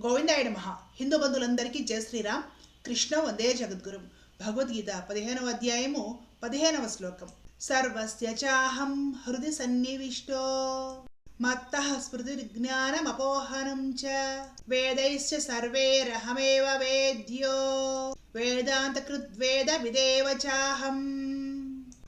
గోవిందాయుడు మహా హిందూ బంధువులందరికీ జయ శ్రీరామ్. కృష్ణ వందే జగద్గురు. భగవద్గీత పదిహేనవ అధ్యాయము పదిహేనవ శ్లోకం. సర్వస్య చాహం హృది సన్నివిష్టో మత్త స్మృతిజ్ఞానమపోహనం చ వేదైశ్చ సర్వేరహమేవ వేద్యో వేదాంతకృద్వేద విదేవ చాహం.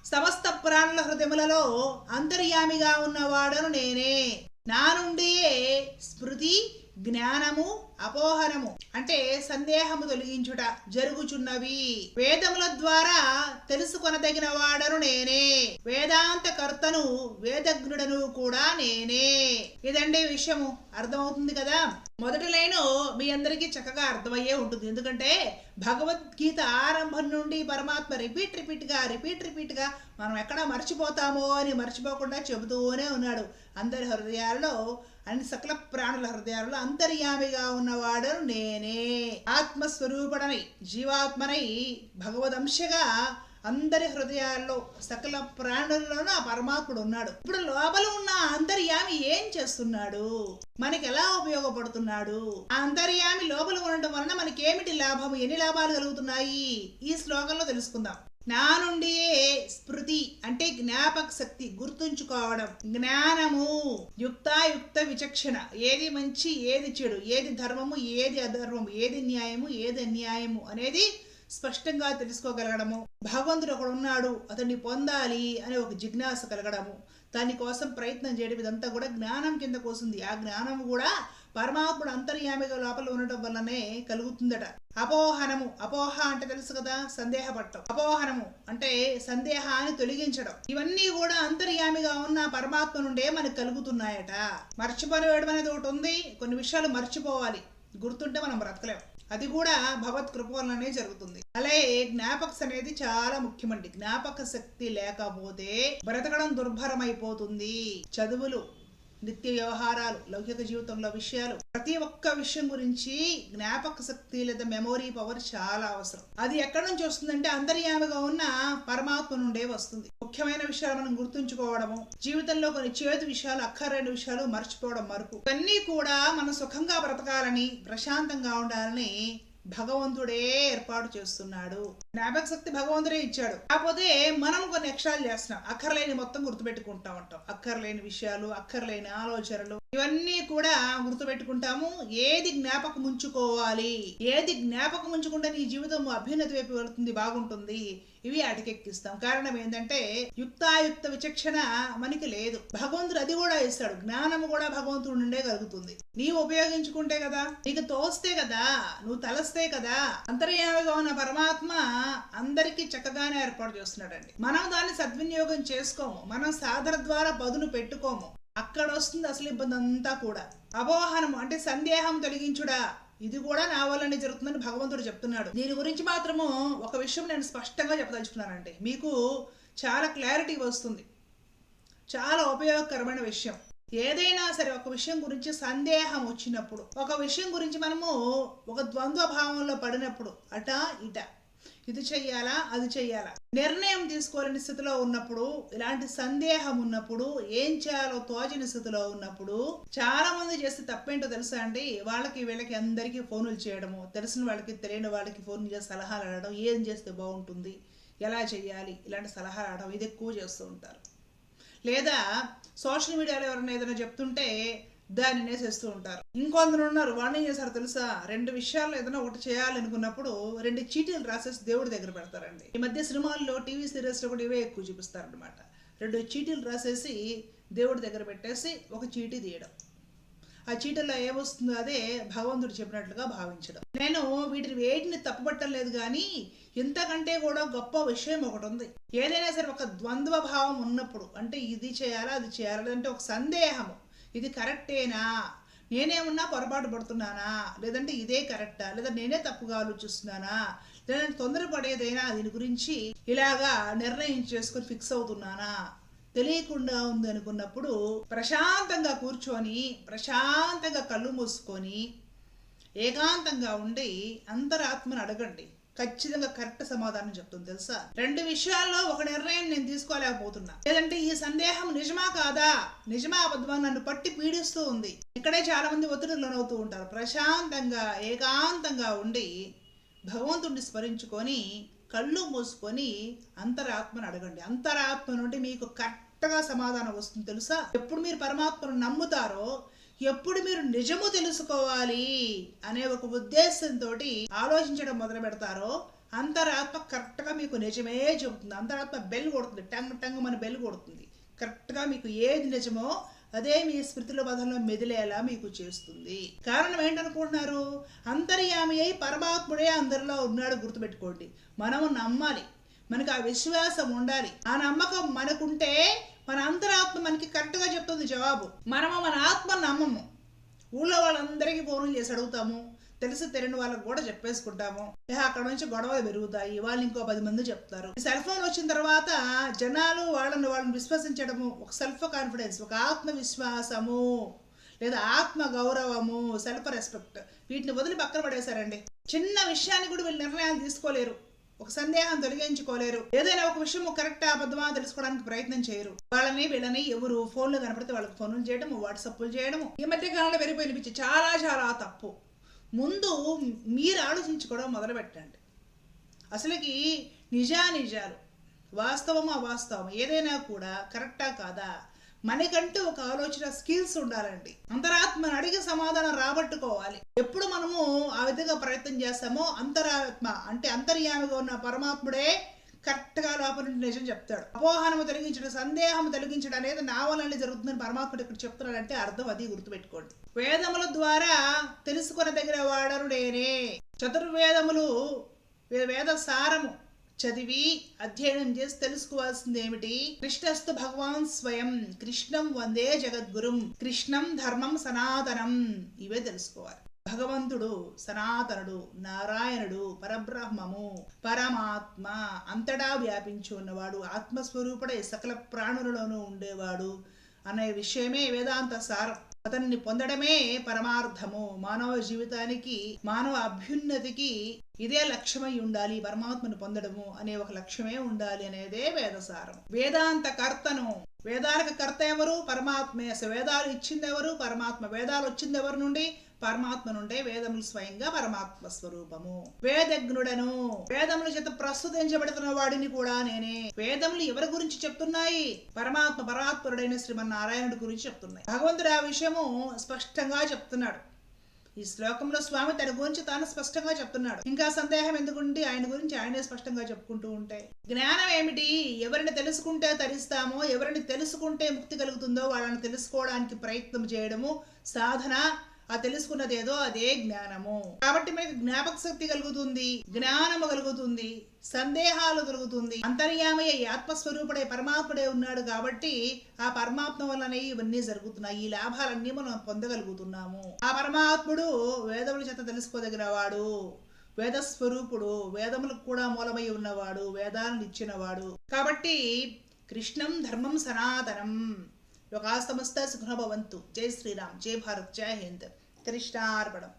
సమస్త ప్రాణుల హృదయములలో అంతర్యామిగా ఉన్నవాడను నేనే. నా నుండియే స్మృతి జ్ఞానము అపోహనము అంటే సందేహము తొలగించుట జరుగుచున్నవి. వేదముల ద్వారా తెలుసుకొనదగిన వాడను నేనే. వేదాంత కర్తను వేదజ్ఞుడను కూడా నేనే. ఇదండి విషయము. అర్థమవుతుంది కదా? మొదటి లైను మీ అందరికీ చక్కగా అర్థమయ్యే ఉంటుంది. ఎందుకంటే భగవద్గీత ఆరంభం నుండి పరమాత్మ రిపీట్ రిపీట్గా రిపీట్ రిపీట్గా మనం ఎక్కడ మర్చిపోతామో అని మర్చిపోకుండా చెబుతూనే ఉన్నాడు. అందరి హృదయాల్లో అని సకల ప్రాణుల హృదయాలలో అంతర్యామిగా ఉన్నవాడను నేనే. ఆత్మస్వరూపుడనై జీవాత్మనై భగవదంశగా అందరి హృదయాల్లో సకల ప్రాణుల్లోనూ ఆ పరమాత్ముడు ఉన్నాడు. ఇప్పుడు లోపల ఉన్న అంతర్యామి ఏం చేస్తున్నాడు? మనకి ఎలా ఉపయోగపడుతున్నాడు? ఆ అంతర్యామి లోపల ఉండటం వలన మనకి ఏమిటి లాభం? ఎన్ని లాభాలు కలుగుతున్నాయి? ఈ శ్లోకంలో తెలుసుకుందాం. నా నుండియే స్మృతి అంటే జ్ఞాపక శక్తి గుర్తుంచుకోవడం. జ్ఞానము యుక్తాయుక్త విచక్షణ. ఏది మంచి ఏది చెడు? ఏది ధర్మము ఏది అధర్మము? ఏది న్యాయము ఏది అన్యాయము? అనేది స్పష్టంగా తెలుసుకోగలగడము. భగవంతుడు ఒకడు ఉన్నాడు అతన్ని పొందాలి అనే ఒక జిజ్ఞాస కలగడము. దానికోసం ప్రయత్నం చేయడం ఇదంతా కూడా జ్ఞానం కిందకు వస్తుంది ఆ జ్ఞానం కూడా పరమాత్ముడు అంతర్యామిగా లోపల ఉండటం వల్లనే కలుగుతుందట. అపోహనము. అపోహ అంటే తెలుసు కదా సందేహపడటం అపోహనము అంటే సందేహాన్ని తొలగించడం. ఇవన్నీ కూడా అంతర్యామిగా ఉన్న పరమాత్మ నుండే మనకు కలుగుతున్నాయట. మర్చిపోలేయడం అనేది ఒకటి ఉంది. కొన్ని విషయాలు మర్చిపోవాలి. గుర్తుంటే మనం బ్రతకలేము అది కూడా భగవత్ కృప వల్లనే జరుగుతుంది. అలాగే జ్ఞాపకస్ అనేది చాలా ముఖ్యమండి. జ్ఞాపక శక్తి లేకపోతే బ్రతకడం దుర్భరమైపోతుంది. చదువులు నిత్య వ్యవహారాలు లౌకిక జీవితంలో విషయాలు. ప్రతి ఒక్క విషయం గురించి జ్ఞాపక శక్తి లేదా మెమొరీ పవర్ చాలా అవసరం. అది ఎక్కడి నుంచి వస్తుందంటే అంతర్యామిగా ఉన్న పరమాత్మ నుండే వస్తుంది. ముఖ్యమైన విషయాలు మనం గుర్తుంచుకోవడము జీవితంలో కొన్ని చేతి విషయాలు అక్కరైన విషయాలు మర్చిపోవడం మరుపు. ఇవన్నీ కూడా మనం సుఖంగా బ్రతకాలని ప్రశాంతంగా ఉండాలని భగవంతుడే ఏర్పాటు చేస్తున్నాడు. జ్ఞాపక శక్తి భగవంతుడే ఇచ్చాడు. కాకపోతే మనం కొన్ని ఎక్స్ట్రాలు చేస్తున్నాం. అక్కర్లేని మొత్తం గుర్తుపెట్టుకుంటా ఉంటాం. అక్కర్లేని విషయాలు అక్కర్లేని ఆలోచనలు ఇవన్నీ కూడా గుర్తుపెట్టుకుంటాము. ఏది జ్ఞాపకం ఉంచుకోవాలి? ఏది జ్ఞాపకం ఉంచుకుంటే నీ జీవితం అభ్యున్నతి వైపు వెళుతుంది బాగుంటుంది? ఇవి అటకెక్కిస్తాం. కారణం ఏంటంటే యుక్తాయుక్త విచక్షణ మనకి లేదు. భగవంతుడు అది కూడా ఇస్తాడు. జ్ఞానము కూడా భగవంతుడు నుండే కలుగుతుంది. నీవు ఉపయోగించుకుంటే కదా నీకు తోస్తే కదా నువ్వు తలస్తే కదా అంతర్యామిగా ఉన్న పరమాత్మ అందరికీ చక్కగానే ఏర్పాటు చేస్తున్నాడండి. మనం దాన్ని సద్వినియోగం చేసుకోము. మనం సాధన ద్వారా పదును పెట్టుకోము. అక్కడ వస్తుంది అసలు ఇబ్బంది అంతా కూడా. అపోహనం అంటే సందేహం తొలగించుడా ఇది కూడా నా వల్లనే జరుగుతుందని భగవంతుడు చెప్తున్నాడు. దీని గురించి మాత్రము ఒక విషయం నేను స్పష్టంగా చెప్పదలుచుకున్నానండి. మీకు చాలా క్లారిటీ వస్తుంది. చాలా ఉపయోగకరమైన విషయం. ఏదైనా సరే ఒక విషయం గురించి సందేహం వచ్చినప్పుడు ఒక విషయం గురించి మనము ఒక ద్వంద్వ భావంలో పడినప్పుడు అట ఇట ఇది చెయ్యాలా అది చెయ్యాలా? నిర్ణయం తీసుకోలేని స్థితిలో ఉన్నప్పుడు ఇలాంటి సందేహం ఉన్నప్పుడు ఏం చేయాలో తోచని స్థితిలో ఉన్నప్పుడు చాలా మంది చేస్తే తప్పేంటో తెలుసా అండి? వాళ్ళకి వీళ్ళకి అందరికీ ఫోనులు చేయడము తెలిసిన వాళ్ళకి తెలియని వాళ్ళకి ఫోన్ చేసి సలహాలు అడగడం ఏం చేస్తే బాగుంటుంది ఎలా చేయాలి ఇలాంటి సలహాలు అడగడం ఇది ఎక్కువ చేస్తూ ఉంటారు. లేదా సోషల్ మీడియాలో ఎవరైనా ఏదైనా చెప్తుంటే దానినే చేస్తూ ఉంటారు. ఇంకొందరు ఉన్నారు. వాళ్ళు ఏం చేస్తారు తెలుసా? రెండు విషయాల్లో ఏదైనా ఒకటి చేయాలనుకున్నప్పుడు రెండు చీటీలు రాసేసి దేవుడి దగ్గర పెడతారండి. ఈ మధ్య సినిమాల్లో టీవీ సీరియల్స్లో కూడా ఇవే ఎక్కువ చూపిస్తారనమాట రెండు చీటీలు రాసేసి దేవుడి దగ్గర పెట్టేసి ఒక చీటీ తీయడం. ఆ చీటల్లో ఏమొస్తుందో అదే భగవంతుడు చెప్పినట్లుగా భావించడం. నేను వీటిని వేటిని తప్పుపట్టలేదు కానీ ఇంతకంటే కూడా గొప్ప విషయం ఒకటి ఉంది. ఏదైనా సరే ఒక ద్వంద్వ భావం ఉన్నప్పుడు అంటే ఇది చేయాలా అది చేయాలా అంటే ఒక సందేహము. ఇది కరెక్టేనా? నేనేమన్నా పొరపాటు పడుతున్నానా? లేదంటే ఇదే కరెక్టా? లేదా నేనే తప్పుగా ఆలోచిస్తున్నానా? లేదంటే తొందరపడేదైనా? దీని గురించి ఇలాగా నిర్ణయం చేసుకొని ఫిక్స్ అవుతున్నానా? తెలియకుండా ఉంది అనుకున్నప్పుడు ప్రశాంతంగా కూర్చొని ప్రశాంతంగా కళ్ళు మూసుకొని ఏకాంతంగా ఉండి అంతరాత్మను అడగండి. ఖచ్చితంగా కరెక్ట్ సమాధానం చెప్తుంది తెలుసా? రెండు విషయాల్లో ఒక నిర్ణయం నేను తీసుకోలేకపోతున్నా. లేదంటే ఈ సందేహం నిజమా కాదా? నిజమా అబద్ధమా నన్ను పట్టి పీడిస్తూ ఉంది. ఇక్కడే చాలా మంది ఒత్తిడి లోనవుతూ ఉంటారు. ప్రశాంతంగా ఏకాంతంగా ఉండి భగవంతుడిని స్మరించుకొని కళ్ళు మూసుకొని అంతరాత్మను అడగండి. అంతరాత్మ నుండి మీకు కరెక్ట్గా సమాధానం వస్తుంది తెలుసా? ఎప్పుడు మీరు పరమాత్మను నమ్ముతారో ఎప్పుడు మీరు నిజము తెలుసుకోవాలి అనే ఒక ఉద్దేశంతో ఆలోచించడం మొదలు పెడతారో అంతరాత్మ కరెక్ట్గా మీకు నిజమే చెబుతుంది. అంతరాత్మ బెల్ కొడుతుంది. టంగ్ టంగ్ మన బెల్ కొడుతుంది. కరెక్ట్గా మీకు ఏది నిజమో అదే మీ స్మృతిలో పదంలో మెదిలేలా మీకు చేస్తుంది. కారణం ఏంటనుకుంటున్నారు? అంతర్యామి అయి పరమాత్ముడే అందరిలో ఉన్నాడు గుర్తుపెట్టుకోండి. మనము నమ్మాలి. మనకు ఆ విశ్వాసం ఉండాలి. ఆ నమ్మకం మనకుంటే మన అంతరాత్మ మనకి కరెక్ట్గా చెప్తుంది జవాబు. మనము మన ఆత్మ నమ్మము. ఊళ్ళో వాళ్ళందరికీ ఫోన్లు చేసి అడుగుతాము. తెలిసి తెలియని వాళ్ళకి కూడా చెప్పేసుకుంటాము. అక్కడ నుంచి గొడవలు పెరుగుతాయి. వాళ్ళు ఇంకో పది మంది చెప్తారు. ఈ సెల్ ఫోన్ వచ్చిన తర్వాత జనాలు వాళ్ళని వాళ్ళని విశ్వసించడము ఒక సెల్ఫ్ కాన్ఫిడెన్స్ ఒక ఆత్మవిశ్వాసము లేదా ఆత్మ గౌరవము సెల్ఫ్ రెస్పెక్ట్ వీటిని వదిలి పక్కన పడేశారండి. చిన్న విషయాన్ని కూడా వీళ్ళు నిర్ణయాలు తీసుకోలేరు. ఒక సందేహం తొలగించుకోలేరు. ఏదైనా ఒక విషయం కరెక్ట్ అబద్ధమా తెలుసుకోవడానికి ప్రయత్నం చేయరు. వాళ్ళని వీళ్ళని ఎవరు ఫోన్లు కనపడితే వాళ్ళకి ఫోన్లు చేయడము వాట్సాప్లు చేయడము ఈ మధ్య కాలంలో పెరిగిపోయిన చాలా చాలా తప్పు. ముందు మీరు ఆలోచించుకోవడం మొదలు పెట్టండి అసలుకి నిజానిజాలు వాస్తవం అవాస్తవం ఏదైనా కూడా కరెక్టా కాదా? మనకంటూ ఒక ఆలోచన స్కిల్స్ ఉండాలండి. అంతరాత్మను అడిగి సమాధానం రాబట్టుకోవాలి. ఎప్పుడు మనము ఆ విధంగా ప్రయత్నం చేస్తామో అంతరాత్మ అంటే అంతర్యామిగా ఉన్న పరమాత్ముడే కరెక్ట్గా లోపల నిజం చెప్తాడు. అపోహనము తొలగించడం సందేహం తొలగించడం అనేది నా వల్లనే జరుగుతుందని పరమాత్ముడు ఇక్కడ చెప్తున్నాడంటే అర్థం అది గుర్తుపెట్టుకోండి. వేదముల ద్వారా తెలుసుకున్న దగ్గర వాడరుడేనే చతుర్వేదములు వేద సారము. చదివి అధ్యయనం చేసి తెలుసుకోవాల్సింది ఏమిటి? కృష్ణస్తు భగవాన్ స్వయం కృష్ణం వందే జగద్గురుం కృష్ణం ధర్మం సనాతనం. ఇవే తెలుసుకోవాలి. భగవంతుడు సనాతనుడు నారాయణుడు పరబ్రహ్మము పరమాత్మ అంతటా వ్యాపించి ఉన్నవాడు ఆత్మస్వరూపుడే సకల ప్రాణులలోనూ ఉండేవాడు అనే విషయమే వేదాంత సారం. అతన్ని పొందడమే పరమార్థము. మానవ జీవితానికి మానవ అభ్యున్నతికి ఇదే లక్ష్యమై ఉండాలి. పరమాత్మను పొందడము అనే ఒక లక్ష్యమే ఉండాలి అనేదే వేదసారం. వేదాంత కర్తను వేదాలకు కర్త ఎవరు? పరమాత్మే వేదాలు ఇచ్చింది ఎవరు? పరమాత్మ. వేదాలు వచ్చింది ఎవరి నుండి? పరమాత్మ నుండే వేదములు స్వయంగా పరమాత్మ స్వరూపము. వేదజ్ఞుడను. వేదముల చేత ప్రస్తుతించబడుతున్న వాడిని కూడా నేనే. వేదములు ఎవరి గురించి చెప్తున్నాయి? పరమాత్మ పరాత్పరుడైన శ్రీమన్నారాయణుడి గురించి చెప్తున్నాయి. భగవంతుడు ఆ విషయము స్పష్టంగా చెప్తున్నాడు. ఈ శ్లోకంలో స్వామి తన గురించి తాను స్పష్టంగా చెప్తున్నాడు. ఇంకా సందేహం ఎందుకుంటే ఆయన గురించి ఆయనే స్పష్టంగా చెప్పుకుంటూ ఉంటే. జ్ఞానం ఏమిటి? ఎవరిని తెలుసుకుంటే తరిస్తామో ఎవరిని తెలుసుకుంటే ముక్తి కలుగుతుందో వాళ్ళని తెలుసుకోవడానికి ప్రయత్నం చేయడము సాధన. ఆ తెలుసుకున్నది ఏదో అదే జ్ఞానము. కాబట్టి మనకి జ్ఞాపక శక్తి కలుగుతుంది జ్ఞానము కలుగుతుంది సందేహాలు కలుగుతుంది అంతర్యామయ్య ఆత్మస్వరూపుడే పరమాత్ముడే ఉన్నాడు కాబట్టి ఆ పరమాత్మ వల్లనే ఇవన్నీ జరుగుతున్నాయి. ఈ లాభాలన్నీ మనం పొందగలుగుతున్నాము. ఆ పరమాత్ముడు వేదముల చేత తెలుసుకోదగినవాడు వాడు వేద స్వరూపుడు వేదములకు కూడా మూలమై ఉన్నవాడు వేదాలను ఇచ్చినవాడు. కాబట్టి కృష్ణం ధర్మం సనాతనం. లోకా సమస్త సుఖభవంతు జై శ్రీరామ్ జై భారత్ జై హింద్ కృష్ణార్పణం